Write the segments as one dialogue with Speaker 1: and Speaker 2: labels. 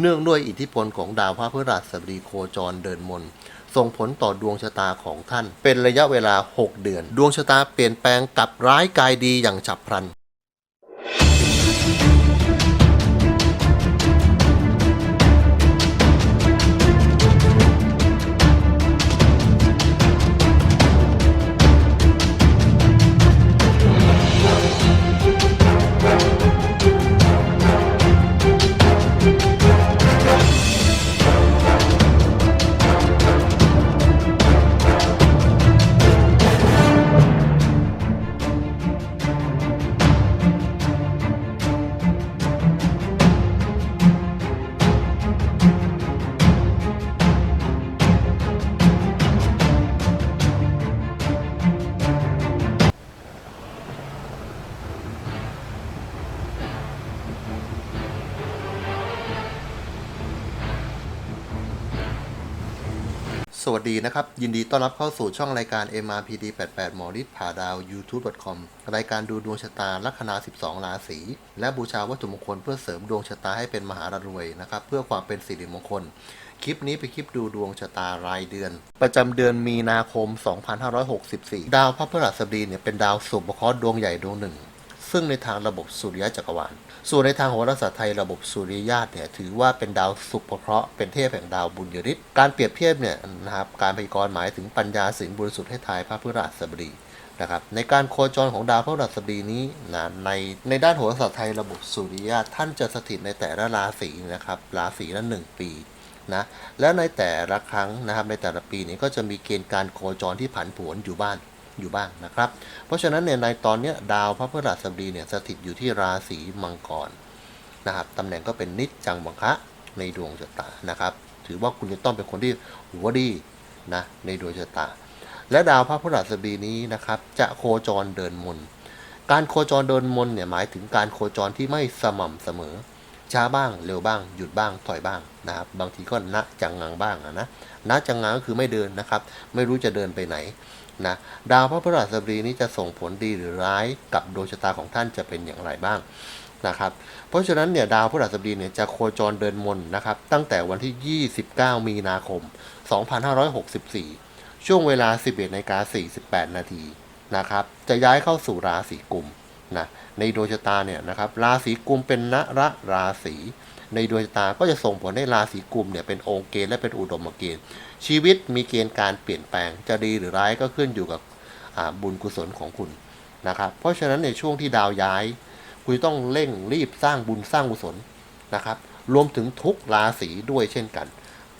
Speaker 1: เนื่องด้วยอิทธิพลของดาวพระพฤหัสบดีโคจรเดินมนส่งผลต่อดวงชะตาของท่าน เป็นระยะเวลา 6 เดือน ดวงชะตาเปลี่ยนแปลงกลับร้ายกายดีอย่างฉับพลัน ดีนะครับ ยินดีต้อนรับเข้าสู่ช่องรายการ MRPD 88หมอฤทธิ์ผ่าดาว YouTube.com รายการดูดวงชะตาลัคนา 12 ราศีและบูชาวัตถุมงคลเพื่อเสริมดวงชะตาให้เป็นมหารวยนะครับ เพื่อความเป็นสิริมงคล คลิปนี้เป็นคลิปดูดวงชะตารายเดือน ประจำเดือนมีนาคม 2564 ดาวพระพฤหัสบดีเนี่ยเป็นดาวสุภเคราะห์ดวงใหญ่ดวงหนึ่ง ซึ่งในทางระบบสุริยะจักรวาล ส่วนในทางโหราศาสตร์ไทยระบบสุริยะเนี่ยถือว่าเป็นดาวสุภเคราะห์เป็นเทพแห่งดาวบุญยริศการเปรียบเทียบเนี่ยนะครับการพยากรณ์หมายถึงปัญญาสินบริสุทธิ์ให้ทายพระพฤหัสบดีนะครับในการโคจรของดาวพระพฤหัสบดีนี้นะในในด้านโหราศาสตร์ไทยระบบสุริยะท่านจะสถิตในแต่ละราศีนะครับราศีละหนึ่งปีนะและในแต่ละครั้งนะครับในแต่ละปีนี้ก็จะมีเกณฑ์การโคจรที่ผันผวนอยู่บ้าน อยู่บ้างนะครับ เพราะฉะนั้นเนี่ยในตอนนี้ดาวพระพฤหัสบดีเนี่ยสถิตอยู่ที่ราศีมังกรนะครับตำแหน่งก็เป็นนิจจังบังคะในดวงชะตานะครับ ถือว่าคุณจะต้องเป็นคนที่หัวดีนะในดวงชะตา และดาวพระพฤหัสบดีนี้นะครับ จะโคจรเดินมน การโคจรเดินมนเนี่ยหมายถึงการโคจรที่ไม่สม่ำเสมอช้าบ้างเร็วบ้างหยุดบ้างถอยบ้างนะครับ บางทีก็ณจังงังบ้างนะณจังงังก็คือไม่เดินนะครับ ไม่รู้จะเดินไปไหน นะดาวพระพฤหัสบดีนี้จะส่งผลดีหรือร้ายกับดวงชะตาของท่านจะเป็นอย่างไรบ้างนะครับเพราะฉะนั้นเนี่ยดาวพฤหัสบดีเนี่ยจะโคจรเดินมนนะครับตั้งแต่วันที่ 29 มีนาคม 2564 ช่วงเวลา 11นาฬิกา48 นาทีนะครับจะย้ายเข้าสู่ราศีกุมนะในดวงชะตาเนี่ยนะครับราศีกุมเป็นนระราศี ในดวงชะตาก็จะส่งผลให้ราศีกุมเนี่ยเป็นองค์เกณฑ์และเป็นอุดมเกณฑ์ ชีวิตมีเกณฑ์การเปลี่ยนแปลงจะดีหรือร้ายก็ขึ้นอยู่กับบุญกุศลของคุณนะครับ เพราะฉะนั้นในช่วงที่ดาวย้าย คุณต้องเร่งรีบสร้างบุญสร้างกุศลนะครับ รวมถึงทุกราศีด้วยเช่นกัน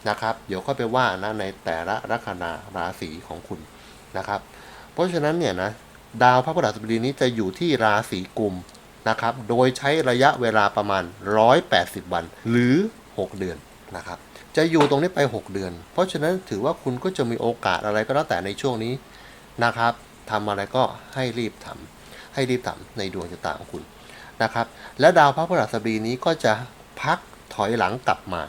Speaker 1: นะครับ เดี๋ยวค่อยไปว่านะในแต่ละลัคนาราศีของคุณนะครับ เพราะฉะนั้นเนี่ยนะดาวพระพฤหัสบดีนี้จะอยู่ที่ราศีกุม นะครับ โดยใช้ระยะเวลาประมาณ 180 วัน หรือ 6 เดือนนะครับ จะอยู่ตรงนี้ไป 6 เดือน เพราะฉะนั้นถือว่าคุณก็จะมีโอกาสอะไรก็แล้วแต่ในช่วงนี้นะครับทำอะไรก็ให้รีบทำให้รีบทำในดวงชะตาของคุณนะครับ และดาวพระพฤหัสบดีนี้ก็จะพักถอยหลังกลับมา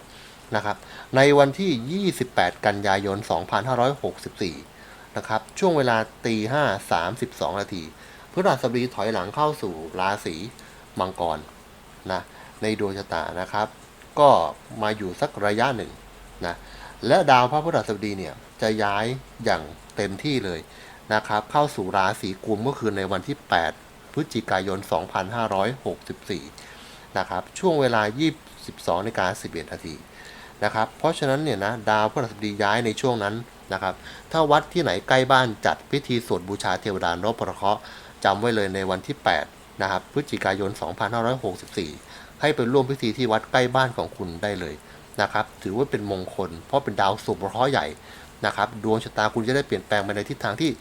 Speaker 1: นะครับในวันที่ 28 กันยายน 2564 นะครับ ช่วงเวลาตีห้าสามสิบสองนาที พฤหัสบดีถอยหลังเข้าสู่ราศีมังกรนะในดวงชะตานะครับ ก็มาอยู่สักระยะหนึ่งนะและดาวพระพฤหัสบดีเนี่ยจะย้ายอย่างเต็มที่เลยนะครับ เข้าสู่ราศีกุมเมื่อคืนในวันที่ 8 พฤศจิกายน 2564 นะครับ ช่วงเวลา 22นาฬิกา11นาทีนะครับ เพราะฉะนั้นเนี่ยนะดาวพฤหัสบดีย้ายในช่วงนั้นนะครับ ถ้าวัดที่ไหนใกล้บ้านจัดพิธีสวดบูชาเทวดานพเคราะห์ จำไว้เลยในวันที่ 8 นะครับ พฤศจิกายน 2564 ให้ไปร่วมพิธีที่วัดใกล้บ้านของคุณได้เลยนะครับ ถือว่าเป็นมงคล เพราะเป็นดาวสุภเคราะห์ใหญ่นะครับ ดวงชะตาคุณจะได้เปลี่ยนแปลงไปในทิศทางที่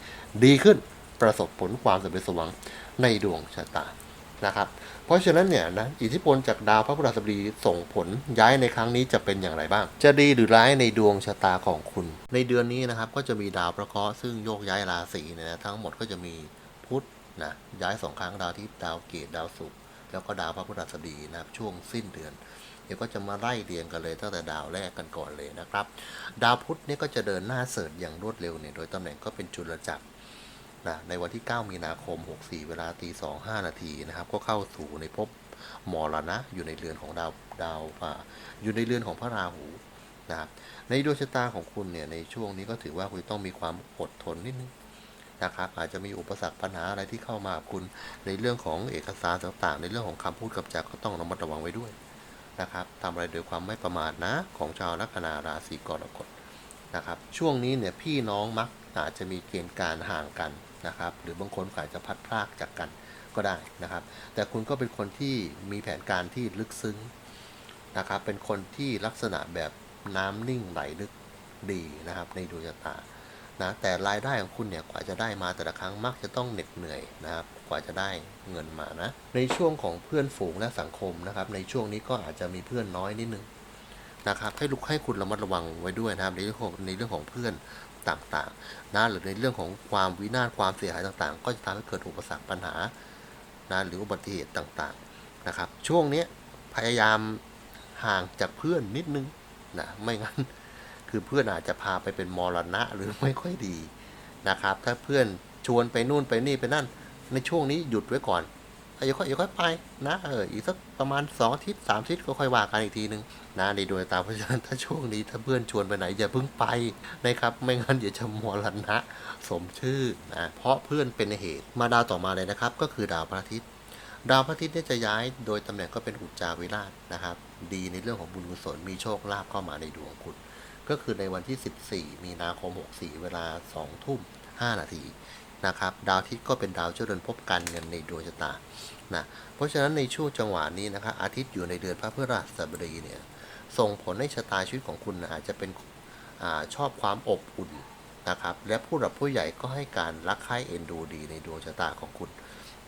Speaker 1: ดีขึ้น ประสบผลความสำเร็จสมหวังในดวงชะตา นะครับ เพราะฉะนั้นเนี่ยนะ อิทธิพลจากดาวพระพฤหัสบดีส่งผลย้ายในครั้งนี้จะเป็นอย่างไรบ้าง จะดีหรือร้ายในดวงชะตาของคุณ ในเดือนนี้นะครับ ก็จะมีดาวพระเคราะห์ซึ่งโยกย้ายราศีเนี่ยนะทั้งหมดก็จะมี นะย้ายสองครั้งดาวที่ดาวเกตดาวศุกร์แล้วก็ดาวพระพฤหัสบดีนะครับ ช่วงสิ้นเดือน เดี๋ยวก็จะมาไล่เรียงกันเลยตั้งแต่ดาวแรกกันก่อนเลยนะครับ ดาวพุธนี่ก็จะเดินหน้าเสริฐอย่างรวดเร็วเนี่ยโดยตำแหน่งก็เป็นจุลจักรนะในวันที่ 9 มีนาคม 64 เวลาตี2 5 นาทีนะครับ ก็เข้าสู่ในภพมรณะอยู่ในเรือนของดาวดาวอ่าอยู่ในเรือนของพระราหูนะครับในดวงชะตาของคุณเนี่ยในช่วงนี้ก็ถือว่าคุณต้องมีความอดทนนิดนึง นะครับอาจจะมีอุปสรรคปัญหาอะไรที่เข้ามาคุณในเรื่องของเอกสารต่างๆ ในเรื่องของคำพูดกับจากก็ต้องระมัดระวังไว้ด้วยนะครับทำอะไรโดยความไม่ประมาทนะ ของชาวลัคนาราศีกรกฎนะครับช่วงนี้เนี่ยพี่น้องมักอาจจะมีเกณฑ์การห่างกันนะครับหรือบางคนอาจจะพัดพรากจากกันก็ได้นะครับ แต่คุณก็เป็นคนที่มีแผนการที่ลึกซึ้งนะครับเป็นคนที่ลักษณะแบบน้ำนิ่งไหลลึกดีนะครับในดวงชะตา นะแต่รายได้ของคุณเนี่ยกว่าจะได้มาแต่ละครั้งมักจะต้องเหน็ดเหนื่อยนะครับกว่าจะได้เงินมานะ ในช่วงของเพื่อนฝูงและสังคมนะครับ ในช่วงนี้ก็อาจจะมีเพื่อนน้อยนิดนึงนะครับ ให้ลูกให้คุณระมัดระวังไว้ด้วยนะครับในเรื่องของในเรื่องของเพื่อนต่างๆนะหรือในเรื่องของความวินาศความเสียหายต่างๆ ก็จะทำให้เกิดอุปสรรคปัญหานะหรืออุบัติเหตุต่างๆนะครับ ช่วงนี้พยายามห่างจากเพื่อนนิดนึงนะไม่งั้น คือเพื่อนอาจจะพาไปเป็นมรณะหรือไม่ค่อยดีนะครับ ถ้าเพื่อนชวนไปนู่นไปนี่ไปนั่น ในช่วงนี้หยุดไว้ก่อนอย่าค่อยอย่าค่อยไปนะเอออีกสักประมาณสองอาทิตย์สามอาทิตย์ก็ค่อยว่ากันอีกทีหนึ่งนะในดวงตาเพราะฉะนั้นถ้าช่วงนี้ถ้าเพื่อนชวนไปไหนอย่าเพิ่งไปนะครับ ไม่งั้นเดี๋ยวจะมรณะสมชื่อนะเพราะเพื่อนเป็นเหตุมาดาวต่อมาเลยนะครับ ก็คือดาวพระอาทิตย์ดาวพระอาทิตย์เนี่ยจะย้ายโดยตำแหน่งก็เป็นอุจจาวิราชนะครับ ดีในเรื่องของบุญกุศลมีโชคลาภเข้ามาในดวงของคุณ ก็คือในวันที่ 14 มีนาคม 64 เวลา 2 ทุ่ม 5 นาทีนะครับ ดาวอาทิตย์ก็เป็นดาวเจริญภพการเงินในดวงชะตานะเพราะฉะนั้นในช่วงจังหวะนี้นะครับอาทิตย์อยู่ในเดือนพระพฤหัสบดีเนี่ยส่งผลให้ชะตาชีวิตของคุณอาจจะเป็นอชอบความอบอุ่นนะครับ และผู้หลักผู้ใหญ่ก็ให้การรักใคร่เอ็นดูดีในดวงชะตาของคุณ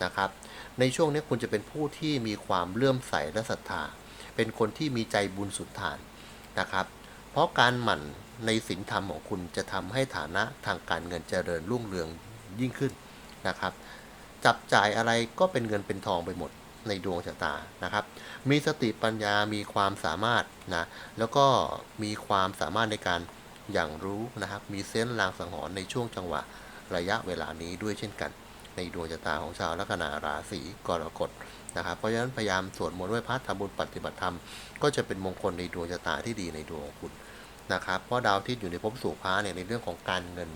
Speaker 1: นะครับ ในช่วงนี้คุณจะเป็นผู้ที่มีความเลื่อมใสและศรัทธา เป็นคนที่มีใจบุญสุดฐานนะครับ เพราะการหมั่นในศีลธรรมของคุณจะทำให้ฐานะทางการเงินเจริญรุ่งเรืองยิ่งขึ้นนะครับ จับจ่ายอะไรก็เป็นเงินเป็นทองไปหมดในดวงชะตานะครับ มีสติปัญญามีความสามารถนะ แล้วก็มีความสามารถในการอย่างรู้นะครับ มีเซนส์ลางสังหรณ์ในช่วงจังหวะระยะเวลานี้ด้วยเช่นกัน ในดวงชะตาของชาวลัคนาราศีกรกฎนะครับ เพราะฉะนั้นพยายามสวดมนต์ไหว้พระทำบุญปฏิบัติธรรม ก็จะเป็นมงคลในดวงชะตาที่ดีในดวงของคุณ นะครับเพราะดาวที่อยู่ในภพสู่พระเนี่ยในเรื่องของการเงิน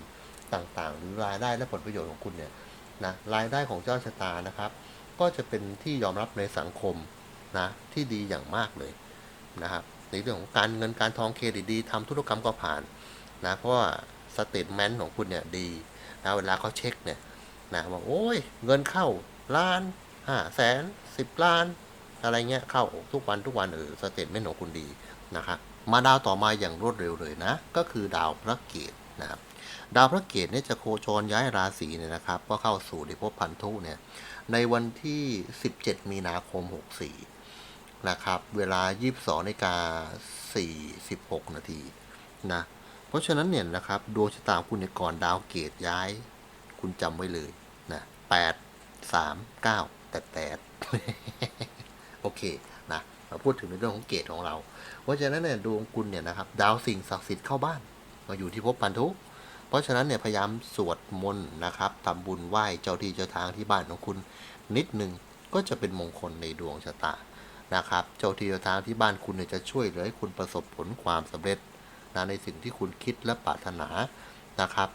Speaker 1: ต่างๆ หรือรายได้และผลประโยชน์ของคุณเนี่ยนะรายได้ของเจ้าชะตานะครับ ก็จะเป็นที่ยอมรับในสังคมนะที่ดีอย่างมากเลยนะครับในเรื่องของการเงินการทองเครดิตดีทำธุรกรรมก็ผ่านนะเพราะว่าสเตทเมนต์ของคุณเนี่ยดีนะเวลาเขาเช็คเนี่ยนะบอกโอ้ยเงินเข้าล้านห้าแสนสิบล้าน อะไรเงี้ยเข้าทุกวันทุกวันเออสเตทเมนต์ของคุณดีนะครับ มาดาวต่อมาอย่างรวดเร็วเลยนะ ก็คือดาวพระเกตนะครับดาวพระเกตเนี่ยจะโคจรย้ายราศีเนี่ยนะครับ ก็เข้าสู่ในภพพันธุเนี่ยในวันที่ 17 มีนาคม 64 นะครับ เวลา 22นาฬิกา46 นาทีนะเพราะฉะนั้นเนี่ยนะครับดวงชะตาคุณในยก่อนดาวเกตย้าย คุณจำไว้เลยนะ8 3 9แต่แต่โอเค มาพูดถึงในเรื่องของเกตของเรา เพราะฉะนั้นเนี่ยดวงคุณเนี่ยนะครับดาวสิ่งศักดิ์สิทธิ์เข้าบ้านมาอยู่ที่ภพพันธุเพราะฉะนั้นเนี่ยพยายามสวดมนต์นะครับทำบุญไหว้เจ้าที่เจ้าทางที่บ้านของคุณ นิดหนึ่งก็จะเป็นมงคลในดวงชะตานะครับ เจ้าที่เจ้าทางที่บ้านคุณเนี่ยจะช่วยเหลือให้คุณประสบผลความสำเร็จนะในสิ่งที่คุณคิดและปรารถนานะครับ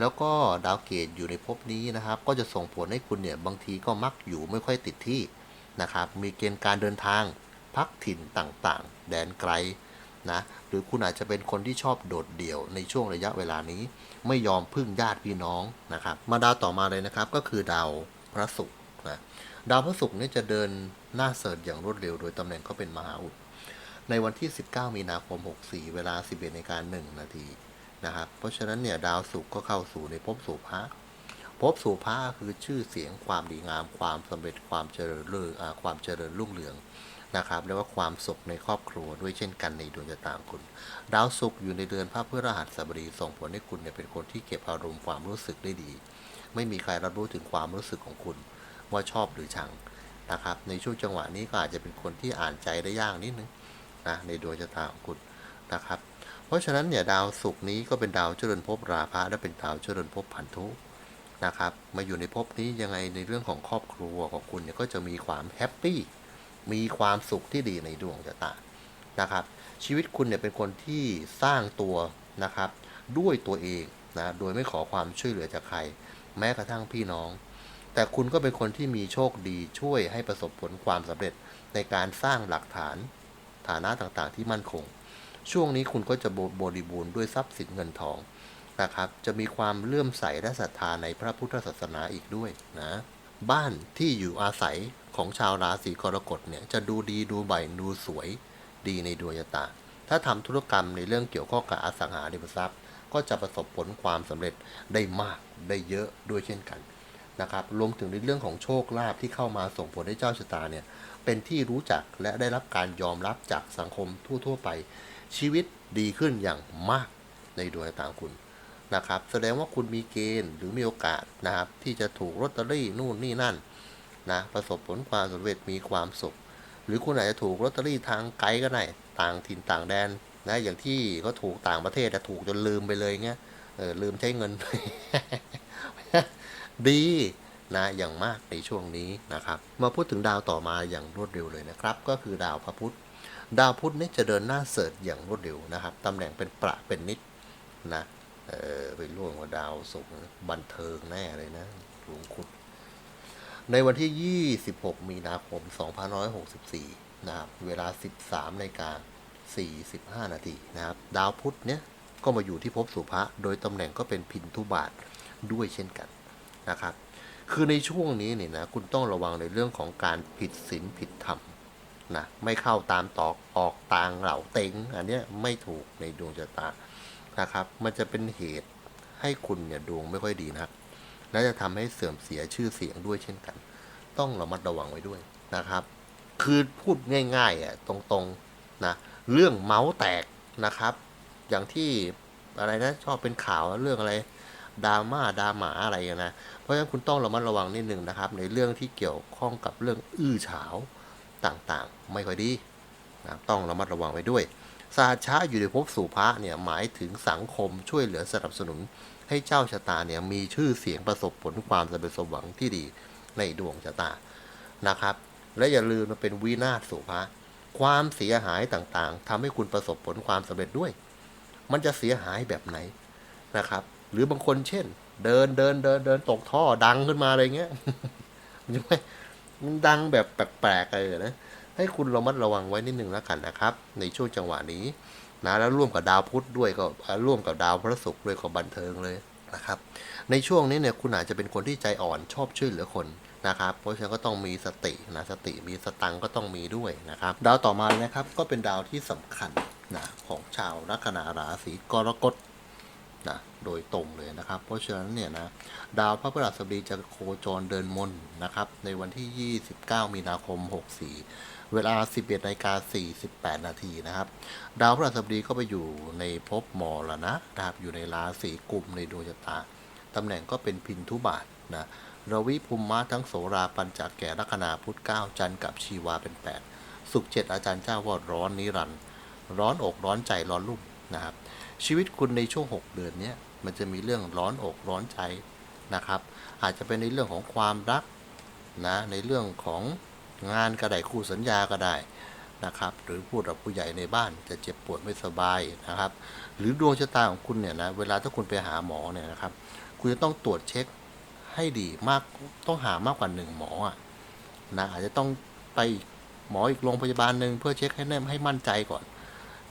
Speaker 1: แล้วก็ดาวเกตอยู่ในภพนี้นะครับ ก็จะส่งผลให้คุณเนี่ยบางทีก็มักอยู่ไม่ค่อยติดที่นะครับ มีเกณฑ์การเดินทาง พักถิ่นต่างๆ แดนไกลนะหรือคุณอาจจะเป็นคนที่ชอบโดดเดี่ยวในช่วงระยะเวลานี้ ไม่ยอมพึ่งญาติพี่น้องนะครับ มาดาวต่อมาเลยนะครับก็คือดาวพระศุกร์นะดาวพระศุกร์เนี่ยจะเดินหน้าเสริฐอย่างรวดเร็วโดยตำแหน่งเขาเป็นมหาอุดในวันที่ 19 มีนาคม 64 เวลา 11นาฬิกา1นาทีนะครับเพราะฉะนั้นเนี่ยดาวศุกร์ก็เข้าสู่ในภพสู่พระภพสู่พระคือชื่อเสียงความดีงามความสำเร็จความเจริญเลิศอ่าความเจริญรุ่งเรือง นะครับแล้วว่าความสุขในครอบครัวด้วยเช่นกันในดวงชะตาคุณ ดาวศุกร์อยู่ในเดือนพระพฤหัสบดีส่งผลให้คุณเนี่ยเป็นคนที่เก็บอารมณ์ความรู้สึกได้ดี ไม่มีใครรับรู้ถึงความรู้สึกของคุณ ว่าชอบหรือชังนะครับ ในช่วงจังหวะนี้ก็อาจจะเป็นคนที่อ่านใจได้ยากนิดนึงนะในดวงชะตาของคุณนะครับ เพราะฉะนั้นเนี่ยดาวศุกร์นี้ก็เป็นดาวเจริญภพราพะและเป็นดาวเจริญภพพันธุนะครับมาอยู่ในภพนี้ยังไงในเรื่องของครอบครัวของคุณเนี่ยก็จะมีความแฮปปี้ มีความสุขที่ดีในดวงชะตานะครับ ชีวิตคุณเนี่ยเป็นคนที่สร้างตัวนะครับ ด้วยตัวเองนะโดยไม่ขอความช่วยเหลือจากใคร แม้กระทั่งพี่น้อง แต่คุณก็เป็นคนที่มีโชคดีช่วยให้ประสบผลความสำเร็จในการสร้างหลักฐานฐานะต่างๆ ที่มั่นคง ช่วงนี้คุณก็จะบริบูรณ์ด้วยทรัพย์สินเงินทองนะครับ จะมีความเลื่อมใสและศรัทธาในพระพุทธศาสนาอีกด้วยนะ บ้านที่อยู่อาศัยของชาวราศีกรกฎเนี่ยจะดูดีดูใบดูสวยดีในดวงชะตา ถ้าทำธุรกรรมในเรื่องเกี่ยวข้องกับอสังหาริมทรัพย์ ก็จะประสบผลความสำเร็จได้มากได้เยอะด้วยเช่นกันนะครับรวมถึงในเรื่องของโชคลาภที่เข้ามาส่งผลให้เจ้าชะตาเนี่ยเป็นที่รู้จักและได้รับการยอมรับจากสังคมทั่ว ๆ ไป ชีวิตดีขึ้นอย่างมากในดวงชะตาคุณ นะครับ แสดงว่าคุณมีเกณฑ์หรือมีโอกาสนะครับ ที่จะถูกลอตเตอรี่นู่นนี่นั่นนะประสบผลความสำเร็จมีความสุข หรือคุณอาจจะถูกลอตเตอรี่ทางไกลก็ได้ต่างถิ่นต่างแดนนะอย่างที่เขาถูกต่างประเทศแต่ถูกจนลืมไปเลยเงี้ยเออลืมใช้เงิน ดีนะอย่างมากในช่วงนี้นะครับ มาพูดถึงดาวต่อมาอย่างรวดเร็วเลยนะครับ ก็คือดาวพระพุธดาวพุธนี่จะเดินหน้าเสริฐอย่างรวดเร็วนะครับตำแหน่งเป็นประเป็นนิดนะ เออไปร่วมกับดาวศุกร์บันเทิงแน่เลยนะหลวงขุด ในวันที่ 26 มีนาคม 2564 นะครับ เวลา 13นาฬิกา45 นาทีนะครับ ดาวพุธเนี้ยก็มาอยู่ที่ภพสุภะโดยตำแหน่งก็เป็นพินทุบาทด้วยเช่นกันนะครับ คือในช่วงนี้เนี่ยนะคุณต้องระวังในเรื่องของการผิดศีลผิดธรรมนะไม่เข้าตามตอกออกตางเหล่าเต็ง อันเนี้ยไม่ถูกในดวงชะตา นะครับ มันจะเป็นเหตุให้คุณเนี่ยดวงไม่ค่อยดีนะครับและจะทำให้เสื่อมเสียชื่อเสียงด้วยเช่นกัน ต้องระมัดระวังไว้ด้วยนะครับ คือพูดง่ายๆอะตรงๆนะเรื่องเมาส์แตกนะครับ อย่างที่อะไรนะชอบเป็นข่าวเรื่องอะไรดราม่าดราหมาอะไรนะเพราะฉะนั้นคุณต้องระมัดระวังนิดนึงนะครับ ในเรื่องที่เกี่ยวข้องกับเรื่องอื้อฉาวต่างๆ ไม่ค่อยดีนะต้องระมัดระวังไว้ด้วย สาชะอยู่ในภพสู่พระเนี่ยหมายถึงสังคมช่วยเหลือสนับสนุน ให้เจ้าชะตาเนี่ยมีชื่อเสียงประสบผลความสำเร็จสมหวังที่ดีในดวงชะตานะครับ และอย่าลืมมันเป็นวินาศสู่พระความเสียหายต่างๆทำให้คุณประสบผลความสำเร็จด้วย มันจะเสียหายแบบไหนนะครับ หรือบางคนเช่น เดินเดินเดินเดินตกท่อดังขึ้นมาอะไรเงี้ยมันจะไม่มันดังแบบแปลกๆเลยนะ ให้คุณระมัดระวังไว้นิดหนึ่งแล้วกันนะครับ ในช่วงจังหวะนี้นะแล้วร่วมกับดาวพุธด้วยก็ร่วมกับดาวพระศุกร์ด้วยก็บันเทิงเลยนะครับ ในช่วงนี้เนี่ยคุณอาจจะเป็นคนที่ใจอ่อนชอบช่วยเหลือคนนะครับ เพราะฉะนั้นก็ต้องมีสตินะสติมีสตังก็ต้องมีด้วยนะครับ ดาวต่อมาเลยนะครับก็เป็นดาวที่สำคัญนะของชาวลัคนาราศีกรกฎ นะโดยตรงเลยนะครับ เพราะฉะนั้นเนี่ยนะดาวพระพฤหัสบดีจะโคจรเดินมนนะครับ ในวันที่ 29 มีนาคม 64 เวลา 11นาฬิกา48 นาทีนะครับ ดาวพฤหัสบดีก็ไปอยู่ในภพมรณะนะครับอยู่ในราศีกุมในดวงชะตาตำแหน่งก็เป็นพินทุบาทนะรวิภูมิมะทั้งโสราปัญจัดแก่ลัคนาพุทธเก้าจันทร์กับชีวาเป็น 8 สุขเจ็ดอาจารย์เจ้าว่าร้อนนิรันดร้อนอกร้อนใจร้อนรุ่มนะครับ ชีวิตคุณในช่วง 6 เดือนนี้มันจะมีเรื่องร้อนอกร้อนใจนะครับ อาจจะเป็นในเรื่องของความรักนะในเรื่องของงานก็ได้คู่สัญญาก็ได้นะครับหรือพูดกับผู้ใหญ่ในบ้านจะเจ็บปวดไม่สบายนะครับ หรือดวงชะตาของคุณเนี่ยนะเวลาถ้าคุณไปหาหมอเนี่ยนะครับ คุณจะต้องตรวจเช็คให้ดีมากต้องหามากกว่าหนึ่งหมออะนะอาจจะต้องไปหมออีกโรงพยาบาลหนึ่งเพื่อเช็คให้แน่ให้มั่นใจก่อน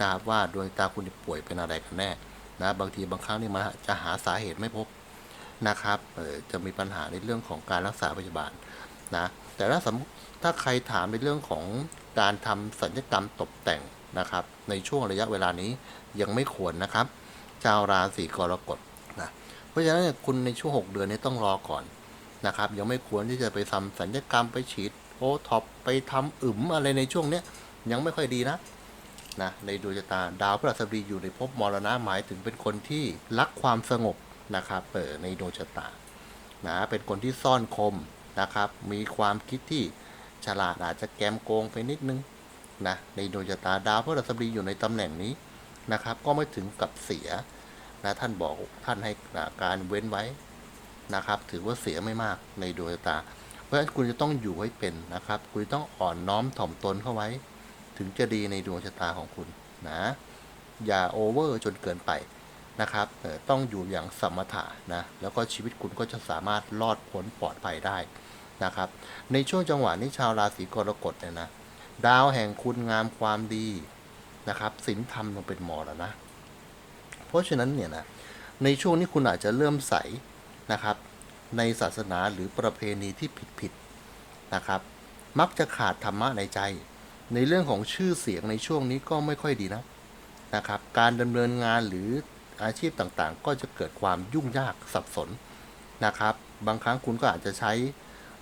Speaker 1: นะครับว่าดวงตาคุณป่วยเป็นอะไรกันแน่นะบางทีบางครั้งนี่มันจะหาสาเหตุไม่พบนะครับจะมีปัญหาในเรื่องของการรักษาพยาบาลนะแต่ถ้าสมมติถ้าใครถามในเรื่องของการทำสัญญกรรมตกแต่งนะครับ ในช่วงระยะเวลานี้ยังไม่ควรนะครับชาวราศีกรกฎนะเพราะฉะนั้นคุณในช่วง 6 เดือนนี้ต้องรอก่อนนะครับ ยังไม่ควรที่จะไปทำสัญญกรรมไปฉีดโอท็อปไปทำอึมอะไรในช่วงเนี้ยยังไม่ค่อยดีนะ นะในดวงชะตาดาวพฤหัสบดีอยู่ในภพมรณะหมายถึงเป็นคนที่รักความสงบนะครับเปิดในดวงชะตานะเป็นคนที่ซ่อนคมนะครับ มีความคิดที่ฉลาดอาจจะแกมโกงไปนิดนึงนะในดวงชะตาดาวพฤหัสบดีอยู่ในตำแหน่งนี้นะครับ ก็ไม่ถึงกับเสียนะท่านบอกท่านให้การเว้นไว้นะครับ ถือว่าเสียไม่มากในดวงชะตา เพราะฉะนั้นคุณจะต้องอยู่ให้เป็นนะครับ คุณต้องอ่อนน้อมถ่อมตนเข้าไว้ ถึงจะดีในดวงชะตาของคุณนะอย่าโอเวอร์จนเกินไปนะครับต้องอยู่อย่างสมถะนะแล้วก็ชีวิตคุณก็จะสามารถรอดพ้นปลอดภัยได้นะครับ ในช่วงจังหวะนี้ชาวราศีกรกฎเนี่ยนะดาวแห่งคุณงามความดีนะครับศีลธรรมลงเป็นหมอแล้วนะ เพราะฉะนั้นเนี่ยนะในช่วงนี้คุณอาจจะเริ่มใสนะครับ ในศาสนาหรือประเพณีที่ผิดๆนะครับ มักจะขาดธรรมะในใจ ในเรื่องของชื่อเสียงในช่วงนี้ก็ไม่ค่อยดีนะนะครับ การดำเนินงานหรืออาชีพต่างๆ ก็จะเกิดความยุ่งยากสับสนนะครับ บางครั้งคุณก็อาจจะใช้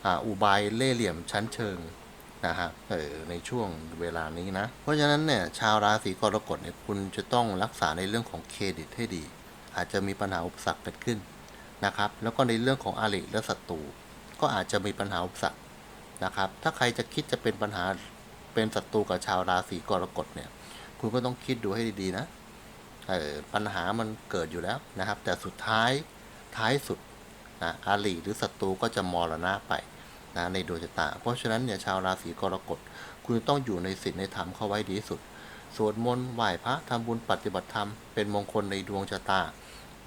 Speaker 1: อ่าอุบายเล่เหลี่ยมชั้นเชิงนะฮะเออในช่วงเวลานี้นะ เพราะฉะนั้นเนี่ยชาวราศีกรกฎเนี่ยคุณจะต้องรักษาในเรื่องของเครดิตให้ดี อาจจะมีปัญหาอุปสรรคเกิดขึ้นนะครับ แล้วก็ในเรื่องของอาริและศัตรูก็อาจจะมีปัญหาอุปสรรคนะครับ ถ้าใครจะคิดจะเป็นปัญหา เป็นศัตรูกับชาวราศีกรกฎเนี่ย คุณก็ต้องคิดดูให้ดีๆนะเออปัญหามันเกิดอยู่แล้วนะครับ แต่สุดท้ายท้ายสุดนะอาลีหรือศัตรูก็จะมรณะไปนะในดวงชะตา เพราะฉะนั้นเนี่ยชาวราศีกรกฎคุณต้องอยู่ในศีลในธรรมเข้าไว้ดีที่สุด สวดมนต์ไหว้พระทำบุญปฏิบัติธรรมเป็นมงคลในดวงชะตา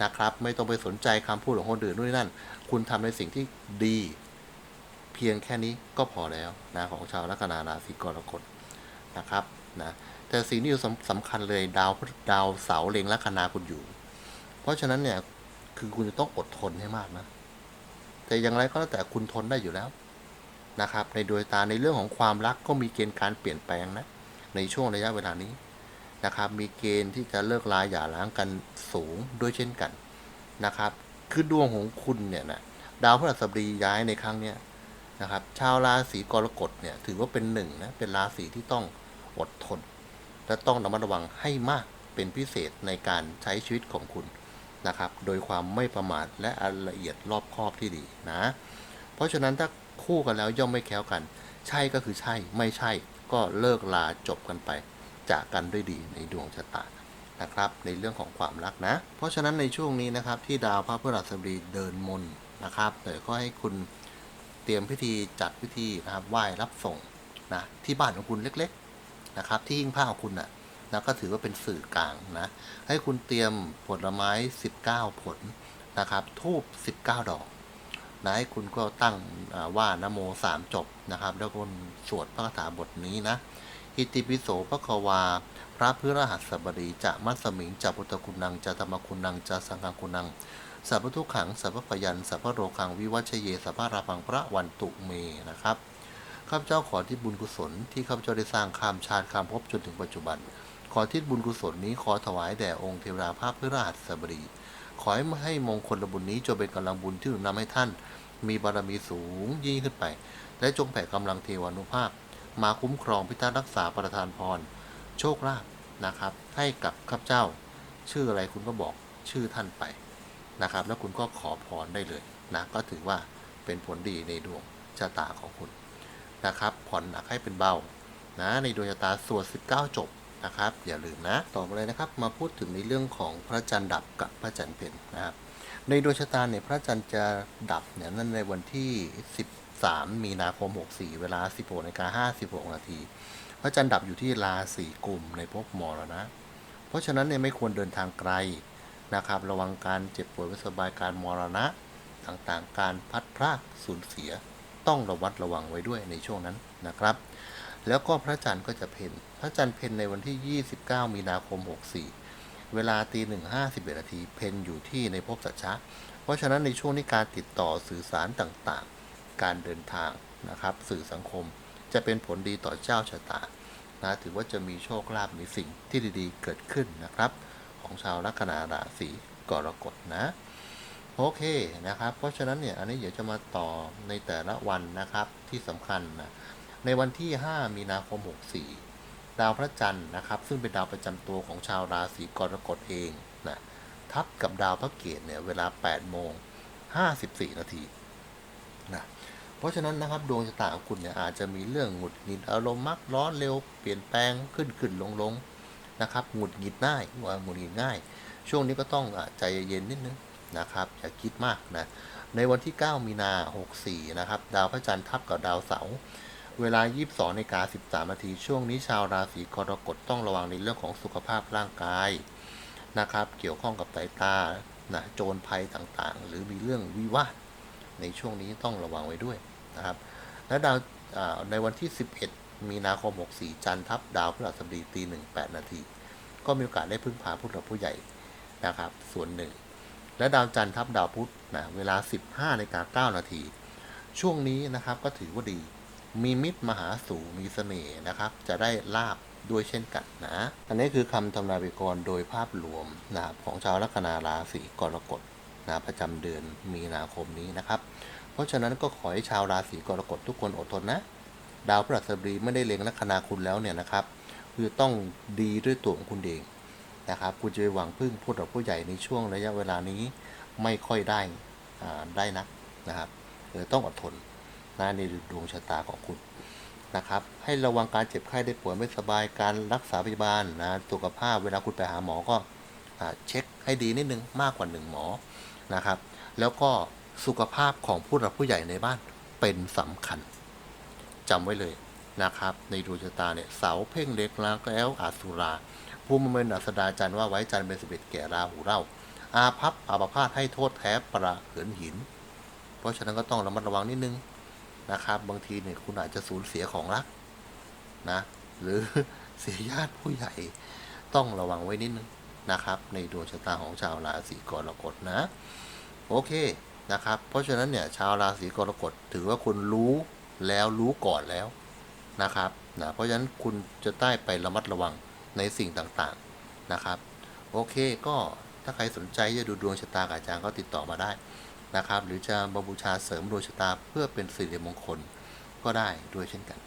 Speaker 1: นะครับ ไม่ต้องไปสนใจคำพูดของคนอื่นนู่นนนั่น คุณทำในสิ่งที่ดี พียงแค่นี้ก็พอแล้วนะของชาวลัคนาราศีกรกฎนะครับนะแต่สิ่งที่สำสำคัญเลยดาวดาวเสาร์เล็งลัคนาคุณอยู่ เพราะฉะนั้นเนี่ยคือคุณจะต้องอดทนให้มากนะ แต่อย่างไรก็แล้วแต่คุณทนได้อยู่แล้วนะครับ ในดวงตาในเรื่องของความรักก็มีเกณฑ์การเปลี่ยนแปลงนะในช่วงระยะเวลานี้นะครับ มีเกณฑ์ที่จะเลิกลาหย่าร้างกันสูงด้วยเช่นกันนะครับ คือดวงของคุณเนี่ยนะดาวพฤหัสบดีย้ายในครั้งเนี้ย นะครับ ชาวราศีกรกฎเนี่ยถือว่าเป็นหนึ่งนะเป็นราศีที่ต้องอดทน และต้องระมัดระวังให้มากเป็นพิเศษในการใช้ชีวิตของคุณนะครับ โดยความไม่ประมาทและละเอียดรอบคอบที่ดีนะ เพราะฉะนั้นถ้าคู่กันแล้วย่อมไม่แคล้วกัน ใช่ก็คือใช่ไม่ใช่ก็เลิกลาจบกันไป จากกันด้วยดีในดวงชะตานะครับ ในเรื่องของความรักนะ เพราะฉะนั้นในช่วงนี้นะครับที่ดาวพระพฤหัสบดีเดินมนนะครับเดี๋ยวก็ให้คุณ เตรียมพิธีจัดพิธีนะครับไหว้รับส่งนะที่บ้านของคุณเล็กๆนะครับ ที่หิ้งผ้าของคุณนะนะก็ถือว่าเป็นสื่อกลางนะ ให้คุณเตรียมผลไม้ 19 ผลนะครับทูบ19 ดอกนะให้คุณก็ตั้งอ่าว่านโมสามจบนะครับ แล้วก็สวดพระคาถาบทนี้นะอิติปิโสพระควา พระพฤหัสบดีจะมัสมิงจะพุทธคุณังจะธรรมคุณังจะสังฆคุณัง สัพพทุกขังสัพพพยันสัพพโรคังวิวัชเยสัพพราพังพระวันตุเมนะครับข้าพเจ้าขอที่บุญกุศลที่ข้าพเจ้าได้สร้างข้ามชาติข้ามภพจนถึงปัจจุบัน ขอที่บุญกุศลนี้ขอถวายแด่องค์เทวดาพระพฤหัสบดีขอให้ให้มงคลบุญนี้จงเป็นกำลังบุญที่หนุนนำให้ท่าน มีบารมีสูงยิ่งขึ้นไป และจงแผ่กำลังเทวานุภาพ มาคุ้มครองพิทักษ์รักษาประทานพร โชคลาภนะครับ ให้กับข้าพเจ้า ชื่ออะไรคุณก็บอกชื่อท่านไป นะครับ แล้วคุณก็ขอพรได้เลยนะก็ถือว่าเป็นผลดีในดวงชะตาของคุณนะครับผ่อนหนักให้เป็นเบานะในดวงชะตาสวด 19 จบนะครับ อย่าลืมนะต่อมาเลยนะครับ มาพูดถึงในเรื่องของพระจันทร์ดับกับพระจันทร์เพ็ญนะครับในดวงชะตาเนี่ยพระจันทร์จะดับเนี่ยนั่นในวันที่ 13 มีนาคม 64 เวลา 16นาฬิกา56 นาที พระจันทร์ดับอยู่ที่ราศีกุมในภพมรณะ เพราะฉะนั้นเนี่ยไม่ควรเดินทางไกล นะครับ ระวังการเจ็บป่วยไม่สบายการมรณะต่างๆ การพัดพรากสูญเสีย ต้องระวัดระวังไว้ด้วยในช่วงนั้นนะครับ แล้วก็พระจันทร์ก็จะเพ็ญพระจันทร์เพ็ญในวันที่ 29 มีนาคม 64 เวลาตีหนึ่งห้าสิบเอ็ดนาทีเพ็ญอยู่ที่ในภพสัจฉะเพราะฉะนั้นในช่วงนี้การติดต่อสื่อสารต่างๆ การเดินทางนะครับ สื่อสังคมจะเป็นผลดีต่อเจ้าชะตานะถือว่าจะมีโชคลาภมีสิ่งที่ดีๆ เกิดขึ้นนะครับ ของชาวลัคนาราศีกรกฎนะ โอเคนะครับ เพราะฉะนั้นเนี่ยอันนี้เดี๋ยวจะมาต่อในแต่ละวันนะครับที่สำคัญนะในวันที่ 5 มีนาคม 64 ดาวพระจันทร์นะครับ ซึ่งเป็นดาวประจำตัวของชาวราศีกรกฎเองนะทับกับดาวพระเกตเนี่ยเวลา 8 โมง 54 นาทีนะเพราะฉะนั้นนะครับดวงชะตาของคุณเนี่ยอาจจะมีเรื่องหงุดหงิดอารมณ์มักร้อนเร็วเปลี่ยนแปลงขึ้นขึ้นลงลง นะครับหงุดหงิดง่ายว่าหงุดหงิดง่าย ช่วงนี้ก็ต้องใจเย็นนิดนึงนะครับอย่าคิดมากนะในวันที่ 9 มีนา 64 นะครับ ดาวพระจันทร์ทับกับดาวเสาร์เวลา 22นาฬิกา13นาทีช่วงนี้ชาวราศีกรกฎต้องระวังในเรื่องของสุขภาพร่างกายนะครับ เกี่ยวข้องกับสายตานะโจรภัยต่างๆ หรือมีเรื่องวิวาทในช่วงนี้ต้องระวังไว้ด้วยนะครับ และดาวในวันที่ 11 มีนาคม 64 จันทร์ทับดาวพฤหัสบดีตีหนึ่งแปดนาที ก็มีโอกาสได้พึ่งพาผู้หลักผู้ใหญ่นะครับ ส่วนหนึ่ง และดาวจันทร์ทับดาวพุธนะเวลา 15นาฬิกา9นาที ช่วงนี้นะครับก็ถือว่าดี มีมิตรมหาสู่มีเสน่ห์นะครับ จะได้ลาบด้วยเช่นกันนะ อันนี้คือคำทำนายพยากรณ์โดยภาพรวมนะครับของชาวลัคนาราศีกรกฎนะประจำเดือนมีนาคมนี้นะครับ เพราะฉะนั้นก็ขอให้ชาวราศีกรกฎทุกคนอดทนนะ ดาวพฤหัสบดีไม่ได้เล็งลัคนาคุณแล้วเนี่ยนะครับ คือต้องดีด้วยตัวของคุณเองนะครับ คุณจะไปหวังพึ่งผู้หลักผู้ใหญ่ในช่วงระยะเวลานี้ไม่ค่อยได้ได้นักนะครับเออต้องอดทนนะในดวงชะตาของคุณนะครับ ให้ระวังการเจ็บไข้ได้ป่วยไม่สบายการรักษาพยาบาลนะสุขภาพเวลาคุณไปหาหมอก็อเช็คให้ดีนิดนึงมากกว่าหนึ่งหมอนะครับ แล้วก็สุขภาพของผู้หลักผู้ใหญ่ในบ้านเป็นสำคัญจำไว้เลย นะครับ ในดวงชะตาเนี่ยเสาเพ่งเล็กแล้วแล้วอาสุราภูมิเมนอัสดาจันว่าไว้จันเป็นสิบเอ็ดแก่ราหูเล่า อาพับอาปพาธให้โทษแท้ประเหินหิน เพราะฉะนั้นก็ต้องระมัดระวังนิดนึงนะครับ บางทีเนี่ยคุณอาจจะสูญเสียของรักนะ หรือเสียญาติผู้ใหญ่ต้องระวังไว้นิดนึงนะครับ ในดวงชะตาของชาวราศีกรกฎนะ โอเคนะครับ เพราะฉะนั้นเนี่ยชาวราศีกรกฎถือว่าคุณรู้แล้วรู้ก่อนแล้ว นะครับนะเพราะฉะนั้นคุณจะได้ไประมัดระวังในสิ่งต่างๆนะครับ โอเคก็ถ้าใครสนใจจะดูดวงชะตากับอาจารย์ก็ติดต่อมาได้นะครับ หรือจะบูชาเสริมดวงชะตาเพื่อเป็นสิริมงคลก็ได้ด้วยเช่นกัน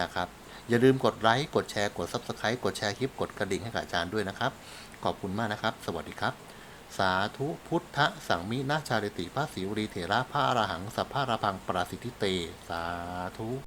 Speaker 1: นะครับ อย่าลืมกดไลค์กดแชร์กด Subscribe กดแชร์คลิปกดกระดิ่งให้กับอาจารย์ด้วยนะครับ ขอบคุณมากนะครับ สวัสดีครับ สาธุพุทธสังมินาชาริติพระศิวรีเถระพระอรหังสัพพะระพังปราสิทธิเต สาธุ